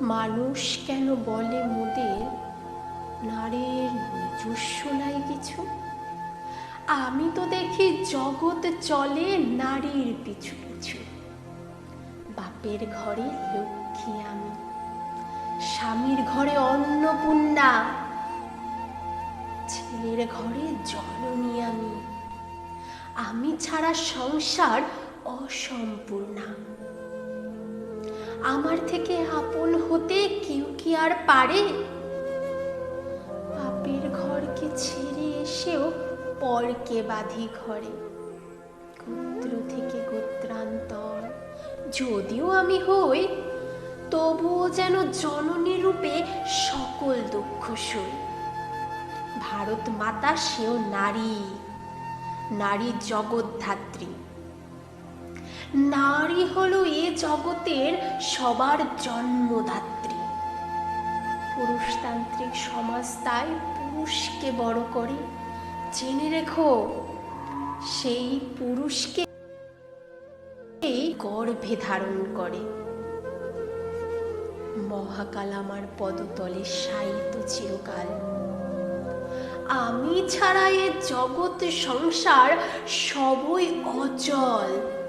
মানুষ কেন বলে মোদের নারীর নিজস্ব নাই কিছু? আমি তো দেখি জগৎ চলে নারীর পিছু পিছু। বাপের ঘরে লক্ষ্মী আমি, স্বামীর ঘরে অন্নপূর্ণা, ছেলের ঘরে জননী আমি। আমি ছাড়া সংসার অসম্পূর্ণা। আমার থেকে আপন হতে কেউ কি আর পারে? বাপের ঘরকে ছেড়ে এসেও পরকে বাঁধি ঘরে। গোত্র থেকে গোত্রান্তর। যদিও আমি হই, তবুও যেন জননী রূপে সকল দুঃখ সই। ভারত মাতা সেও নারী নারী জগৎধাত্রী নারী হলো এ জগতের সবার জন্মদাত্রী। পুরুষতান্ত্রিক সমাজ তাই পুরুষকে বড় করে। জেনে রেখো, সেই পুরুষকে গর্ভে ধারণ করে। মহাকাল আমার পদতলে সাইত চিরকাল। আমি ছাড়া এ জগৎ সংসার সবই অচল।